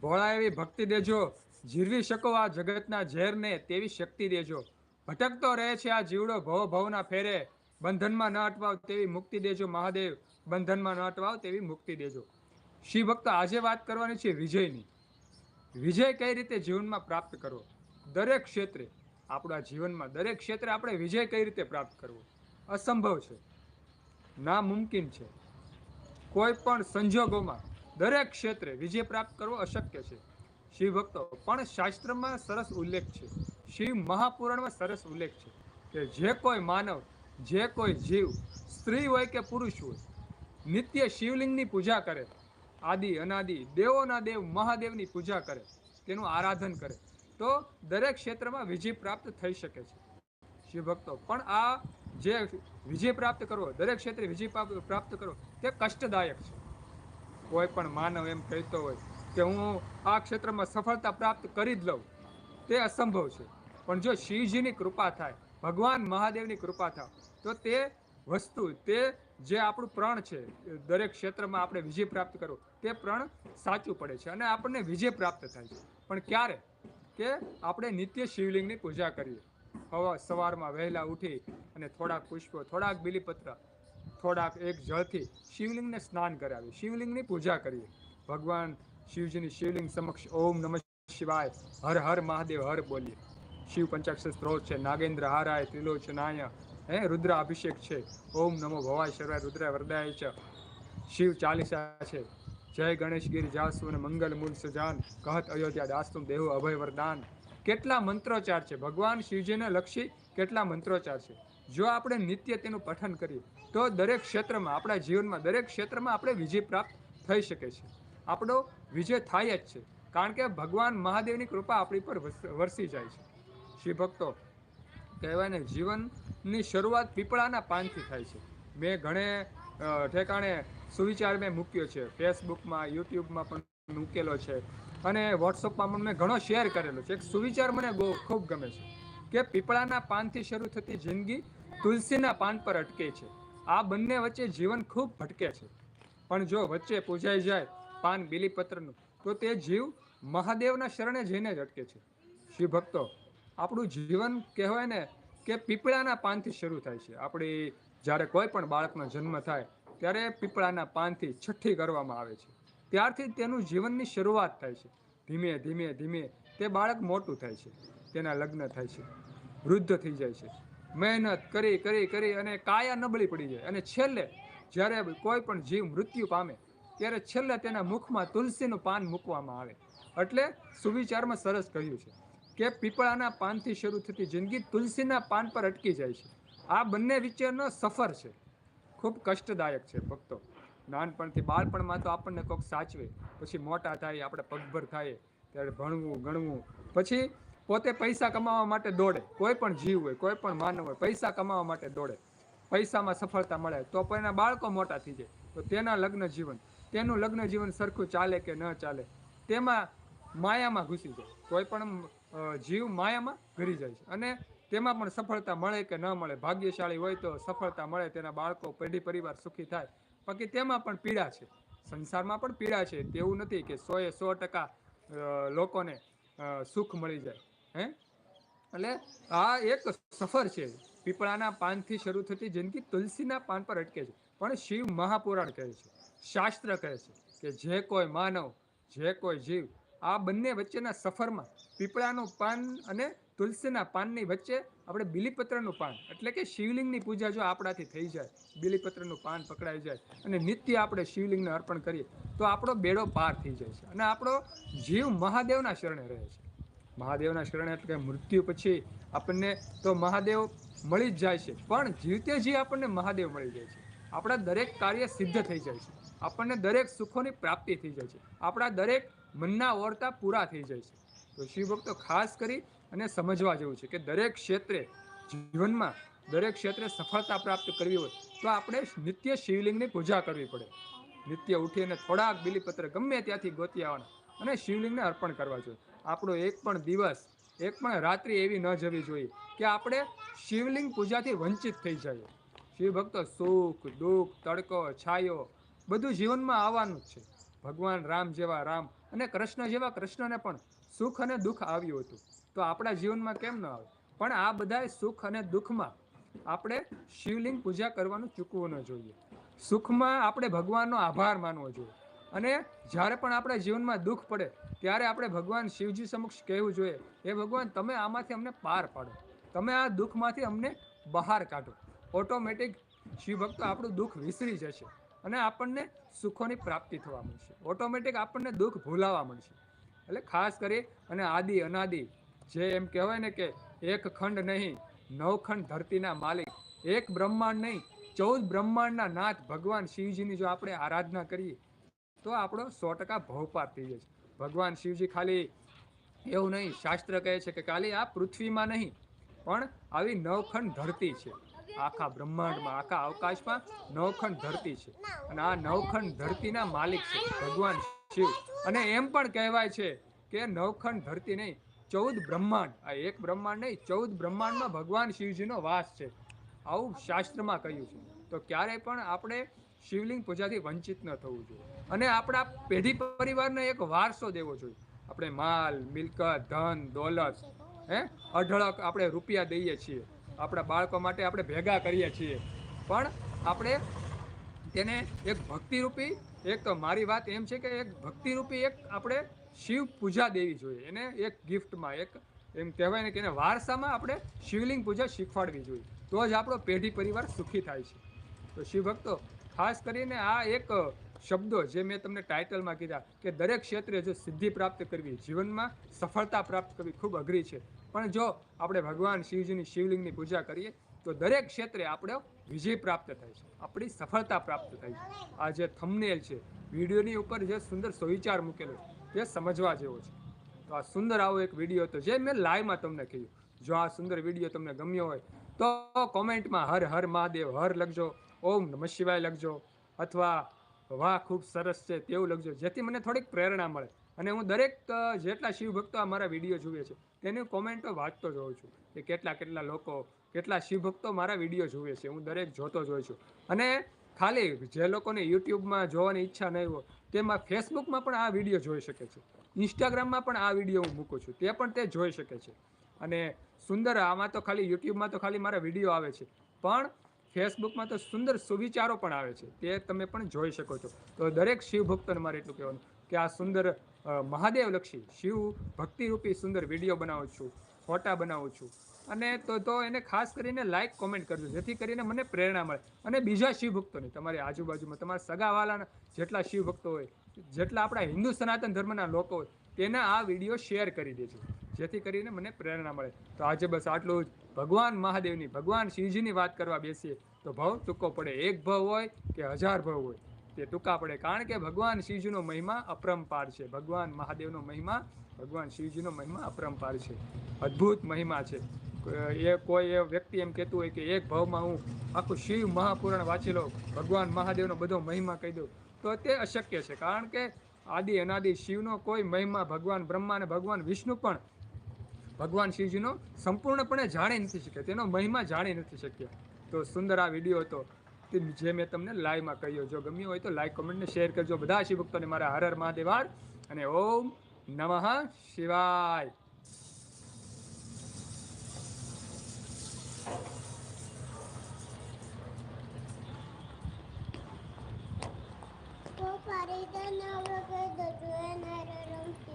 ભોળા એવી ભક્તિ દેજો, જીરવી શકો આ જગતના ઝેરને તેવી શક્તિ દેજો. ભટકતો રહે છે આ જીવડો ભવ ભવના ફેરે, બંધનમાં ન અટવાવ તેવી મુક્તિ દેજો મહાદેવ, બંધનમાં ન અટવાવ તેવી મુક્તિ દેજો. શ્રી ભક્ત આજે વાત કરવાની છે વિજયની. વિજય કઈ રીતે જીવનમાં પ્રાપ્ત કરવો? દરેક ક્ષેત્રે, આપણા જીવનમાં દરેક ક્ષેત્રે આપણે વિજય કઈ રીતે પ્રાપ્ત કરવો? અસંભવ છે. નામુમકિન છે. કોઈ પણ સંજોગોમાં દરેક ક્ષેત્રે વિજય પ્રાપ્ત કરવો અશક્ય છે. શિવ ભક્તો, પણ શાસ્ત્રમાં સરસ ઉલ્લેખ છે. શિવ મહાપુરાણમાં સરસ ઉલ્લેખ છે કે જે કોઈ માનવ, જે કોઈ જીવ, સ્ત્રી હોય કે પુરુષ હોય, નિત્ય શિવલિંગની પૂજા કરે, આદિ, અનાદિ, દેવોના દેવ, મહાદેવની પૂજા કરે, તેનું આરાધન કરે, તો દરેક ક્ષેત્રમાં વિજય પ્રાપ્ત થઈ શકે છે. શિવ ભક્તો, પણ આ જે વિજય પ્રાપ્ત કરવો, દરેક ક્ષેત્રે વિજય પ્રાપ્ત- કરવો, તે કષ્ટદાયક છે. કોઈ પણ માનવ એમ કહેતો હોય કે હું આ ક્ષેત્રમાં સફળતા પ્રાપ્ત કરી જ લઉં, તે અસંભવ છે. પણ જો શિવજીની કૃપા થાય, ભગવાન મહાદેવની કૃપા થાય, તો તે વસ્તુ, તે જે આપણું પ્રણ છે, દરેક ક્ષેત્રમાં આપણે વિજય પ્રાપ્ત કરો, તે પ્રણ સાચું પડે છે અને આપણને વિજય પ્રાપ્ત થાય છે. પણ ક્યારે? કે આપણે નિત્ય શિવલિંગની પૂજા કરીએ. હવા, સવારમાં વહેલા ઉઠી અને થોડાક પુષ્પો, થોડાક બિલીપત્ર થોડાક એક જળથી શિવલિંગને સ્નાન કરાવી, શિવલિંગની પૂજા કરીએ. ભગવાન શિવજીની શિવલિંગ સમક્ષ ઓમ નમઃ શિવાય, હર હર મહાદેવ હર બોલીએ. શિવ પંચાક્ષર સ્ત્રોત છે, નાગેન્દ્ર હારાય ત્રિલોચનાય હે રુદ્ર અભિષેક છે. ઓમ નમો ભવાય, શર્વાય રુદ્ર વરદાય છે શિવ ચાલીસા છે. જય ગણેશ ગીર જાસુ અને મંગલ મૂળ સજાન, કહત અયોધ્યા દાસ્તુમ દેહુ, અભય, વરદાન. કેટલા મંત્રોચાર છે? ભગવાન શિવજીને લક્ષી કેટલા મંત્રોચાર છે? જો આપણે નિત્ય તેનું પઠન કરીએ, તો દરેક ક્ષેત્રમાં, આપણા જીવનમાં દરેક ક્ષેત્રમાં આપણે વિજય પ્રાપ્ત થઈ શકે છે. આપણો વિજય થાય જ છે, કારણ કે ભગવાન મહાદેવની કૃપા આપણી પર વરસી જાય છે. શ્રી ભક્તો કહેવાય ને જીવનની શરૂઆત પીપળાના પાનથી થાય છે. મેં ઘણે ઠેકાણે સુવિચાર મેં મૂક્યો છે. ફેસબુકમાં, યુટ્યુબમાં પણ મૂકેલો છે. અને વોટ્સઅપમાં પણ મેં ઘણો શેર કરેલો છે. એક સુવિચાર મને બહુ ખૂબ ગમે છે કે પીપળાના પાનથી શરૂ થતી જિંદગી તુલસીના પાન પર અટકે છે. આ બંને વચ્ચે જીવન ખૂબ ભટકે છે. પણ જો વચ્ચે પૂજાઈ જાય પાન બીલીપત્રનું, તો તે જીવ મહાદેવના શરણે જઈને જ અટકે છે. શિવ ભક્તો આપણું જીવન કહેવાય ને કે પીપળાના પાનથી શરૂ થાય છે. આપણી જ્યારે કોઈ પણ બાળકનો જન્મ થાય, ત્યારે પીપળાના પાનથી છઠ્ઠી કરવામાં આવે છે. ત્યારથી તેનું જીવનની શરૂઆત થાય છે. ધીમે ધીમે ધીમે તે બાળક મોટું થાય છે. તેના લગ્ન થાય છે. વૃદ્ધ થઈ જાય છે. મહેનત કરી કરી કરી અને કાયા નબળી પડી જાય. અને છેલ્લે જ્યારે કોઈ પણ જીવ મૃત્યુ પામે, ત્યારે છેલ્લે તેના મુખમાં તુલસીનું પાન મૂકવામાં આવે. એટલે સુવિચારમાં સરસ કહ્યું છે કે પીપળાના પાનથી શરૂ થતી જિંદગી તુલસીના પાન પર અટકી જાય છે. આ બંને વિચારનો સફર છે. ખૂબ કષ્ટદાયક છે ભક્તો. નાનપણથી બાળપણમાં તો આપણને કોઈક સાચવે, પછી મોટા થાય, આપણે પગભર થાય, ત્યારે ભણવું, ગણવું. પછી પોતે પૈસા કમાવા માટે દોડે. કોઈ પણ જીવ હોય, કોઈ પણ માનવ હોય, પૈસા કમાવા માટે દોડે. પૈસામાં સફળતા મળે. તો પણ એના બાળકો મોટા થઈ જાય. તો તેના લગ્ન જીવન, તેનું લગ્ન જીવન સરખું ચાલે કે ન ચાલે, તેમાં માયામાં ઘૂસી જાય. કોઈ પણ જીવ માયામાં ઘરી જાય છે. અને તેમાં પણ સફળતા મળે કે ન મળે, ભાગ્યશાળી હોય તો સફળતા મળે, તેના બાળકો, પેઢી પરિવાર સુખી થાય. બાકી તેમાં પણ પીડા છે. સંસારમાં પણ પીડા છે. તેવું નથી કે સો એ સો ટકા લોકોને સુખ મળી જાય. હે? એટલે આ એક સફર છે. પીપળાના પાનથી શરૂ થતી જિંદગી તુલસીના પાન પર અટકે છે. પણ શિવ મહાપુરાણ કહે છે. શાસ્ત્ર કહે છે કે જે કોઈ માનવ, જે કોઈ જીવ આ બંને વચ્ચેના સફરમાં પીપળાનું પાન અને તુલસીના પાનની વચ્ચે આપણે બિલીપત્રનું પાન એટલે કે શિવલિંગની પૂજા જો આપણાથી થઈ જાય, બિલીપત્રનું પાન પકડાઈ જાય અને નિત્ય આપણે શિવલિંગને અર્પણ કરીએ, તો આપણો બેડો પાર થઈ જાય છે અને આપણો જીવ મહાદેવના શરણે રહે છે. મહાદેવના શરણે એટલે કે મૃત્યુ પછી આપણને તો મહાદેવ મળી જ જાય છે. પણ જીવતે જી આપણને મહાદેવ મળી જાય છે. આપણા દરેક કાર્ય સિદ્ધ થઈ જાય છે. આપણને દરેક સુખોની પ્રાપ્તિ થઈ જાય છે. આપણા દરેક મનના ઓરતા પૂરા થઈ જાય છે. તો શિવ ભક્તો ખાસ કરી અને સમજવા જેવું છે કે દરેક ક્ષેત્રે જીવનમાં દરેક ક્ષેત્રે સફળતા પ્રાપ્ત કરવી હોય તો આપણે નિત્ય શિવલિંગની પૂજા કરવી પડે. નિત્ય ઉઠીને થોડાક બિલીપત્ર ગમે ત્યાંથી ગોતી આવવાના અને શિવલિંગને અર્પણ કરવા જોઈએ. આપણો એક પણ દિવસ, એક પણ રાત્રિ એવી ન જવી જોઈએ કે આપણે શિવલિંગ પૂજાથી વંચિત થઈ જઈએ. શિવ ભક્તો સુખ, દુઃખ, તડકો, છાયો, બધું જીવનમાં આવવાનું જ છે. ભગવાન રામ જેવા રામ અને કૃષ્ણ જેવા કૃષ્ણને પણ સુખ અને દુઃખ આવ્યું હતું. તો આપણા જીવનમાં કેમ ન આવે? પણ આ બધા સુખ અને દુઃખમાં આપણે શિવલિંગ પૂજા કરવાનું ચૂકવું ન જોઈએ. સુખમાં આપણે ભગવાનનો આભાર માનવો જોઈએ. અને જ્યારે પણ આપણા જીવનમાં દુઃખ પડે, ત્યારે આપણે ભગવાન શિવજી સમક્ષ કહેવું જોઈએ એ ભગવાન, તમે આમાંથી અમને પાર પાડો. તમે આ દુઃખમાંથી અમને બહાર કાઢો. ઓટોમેટિક શિવ ભક્તો આપણું દુઃખ વિસરી જશે અને આપણને સુખોની પ્રાપ્તિ થવા મળશે. ઓટોમેટિક આપણને દુઃખ ભૂલાવા મળશે. એટલે ખાસ કરી અને આદિ, અનાદિ, જે એમ કહેવાય ને કે એક ખંડ નહીં, નવ ખંડ ધરતીના માલિક, એક બ્રહ્માંડ નહીં, ચૌદ બ્રહ્માંડના નાથ ભગવાન શિવજીની જો આપણે આરાધના કરીએ તો આપણો સો ટકા ભવપાત થઈ જશે ભગવાન શિવજી ખાલી એવું નહીં, શાસ્ત્ર કહે છે કે ખાલી આ પૃથ્વીમાં નહીં, પણ આવી નવખંડ ધરતી છે. આખા બ્રહ્માંડમાં, આખા અવકાશમાં નવખંડ ધરતી છે. અને આ નવખંડ ધરતીના માલિક છે ભગવાન શિવ. અને એમ પણ કહેવાય છે કે નવખંડ ધરતી નહીં, ચૌદ બ્રહ્માંડ. આ એક બ્રહ્માંડ નહીં, ચૌદ બ્રહ્માંડમાં ભગવાન શિવજીનો વાસ છે. આવું શાસ્ત્રમાં કહ્યું છે. તો ક્યારેય પણ આપણે શિવલિંગ પૂજાથી વંચિત ન થવું જોઈએ. અને આપણા પેઢી પરિવારને એક વારસો દેવો જોઈએ. આપણે માલ, મિલકત, ધન, દોલત, હે? અઢળક આપણે રૂપિયા દઈએ છીએ. આપણા બાળકો માટે આપણે ભેગા કરીએ છીએ. પણ આપણે તેને એક ભક્તિરૂપી, એક મારી વાત એમ છે કે એક ભક્તિરૂપી એક આપણે શિવ પૂજા દેવી જોઈએ. એને એક ગિફ્ટમાં, એક એમ કહેવાય ને કે એને વારસામાં આપણે શિવલિંગ પૂજા શીખવાડવી જોઈએ. તો જ આપણો પેઢી પરિવાર સુખી થાય છે. તો શિવ ભક્તો ખાસ કરીને આ એક શબ્દો જે મેં તમને ટાઇટલમાં કીધા કે દરેક ક્ષેત્રે જો સિદ્ધિ પ્રાપ્ત કરવી, જીવનમાં સફળતા પ્રાપ્ત કરવી ખૂબ અઘરી છે. પણ જો આપણે ભગવાન શિવજીની શિવલિંગની પૂજા કરીએ, તો દરેક ક્ષેત્રે આપણે વિજય પ્રાપ્ત થાય છે. આપણી સફળતા પ્રાપ્ત થાય છે. આ જે થમનેલ છે, વિડીયોની ઉપર જે સુંદર સુવિચાર મૂકેલો છે, તે સમજવા જેવો છે. તો આ સુંદર આવો એક વીડિયો હતો જે મેં લાઈવમાં તમને કહ્યું. જો આ સુંદર વીડિયો તમને ગમ્યો હોય, તો કોમેન્ટમાં હર હર મહાદેવ, હર લખજો. ઓમ નમઃ શિવાય લખજો. અથવા, વાહ, ખૂબ સરસ છે, તેવું લખજો. જેથી મને થોડીક પ્રેરણા મળે. અને હું દરેક જેટલા શિવભક્તો આ મારા વીડિયો જુએ છે, તેની કોમેન્ટો વાંચતો જોઉં છું કે કેટલા કેટલા લોકો, કેટલા શિવ ભક્તો મારા વીડિયો જુએ છે, હું દરેક જોતો જ હોઉં છું. અને ખાલી જે લોકોને યુટ્યુબમાં જોવાની ઈચ્છા નહીં હોય, તેમાં ફેસબુકમાં પણ આ વીડિયો જોઈ શકે છે. ઇન્સ્ટાગ્રામમાં પણ આ વીડિયો હું મૂકું છું, તે પણ તે જોઈ શકે છે. અને સુંદર, આમાં તો ખાલી યુટ્યુબમાં તો ખાલી મારા વીડિયો આવે છે. પણ ફેસબુકમાં તો સુંદર સુવિચારો પણ આવે છે, તે તમે પણ જોઈ શકો છો. તો દરેક શિવ ભક્તોને મારે એટલું કહેવાનું કે આ સુંદર મહાદેવલક્ષી શિવ ભક્તિરૂપી સુંદર વીડિયો બનાવું છું, ફોટા બનાવું છું. અને તો તો એને ખાસ કરીને લાઇક કોમેન્ટ કરજો, જેથી કરીને મને પ્રેરણા મળે. અને બીજા શિવ ભક્તોને તમારી આજુબાજુમાં તમારા સગાવાલાના જેટલા શિવ ભક્તો હોય, જેટલા આપણા હિન્દુ સનાતન ધર્મના લોકો હોય તેના આ વીડિયો શેર કરી દેજો, જેથી કરીને મને પ્રેરણા મળે. તો આજે બસ આટલું જ. ભગવાન મહાદેવની, ભગવાન શિવજીની વાત કરવા બેસીએ, તો ભવ ટૂંકો પડે. એક ભવ હોય કે હજાર ભવ હોય, તે ટૂંકા પડે. કારણ કે ભગવાન શિવજીનો મહિમા અપરંપાર છે. ભગવાન મહાદેવનો મહિમા, ભગવાન શિવજીનો મહિમા અપરંપાર છે. અદ્ભુત મહિમા છે. એ, કોઈ એ વ્યક્તિ એમ કહેતું હોય કે એક ભાવમાં હું આખું શિવ મહાપુરાણ વાંચી લઉં, ભગવાન મહાદેવનો બધો મહિમા કહી દઉં, તો તે અશક્ય છે. કારણ કે આદિ અનાદિ શિવનો કોઈ મહિમા, ભગવાન બ્રહ્મા અને ભગવાન વિષ્ણુ પણ ભગવાન શિવજીનો સંપૂર્ણપણે જાણી નથી શક્યા. તેનો મહિમા જાણી નથી શક્યા. તો સુંદર આ વીડિયો હતો. તે જે મેં તમને લાઈવમાં કહ્યો. જો ગમ્યું હોય તો લાઈક કોમેન્ટને શેર કરજો. બધા શિવભક્તોને મારા હર હર મહાદેવાર અને ઓમ નમઃ શિવાય. તો ફરી તો નવ વખત હતું એ નરમ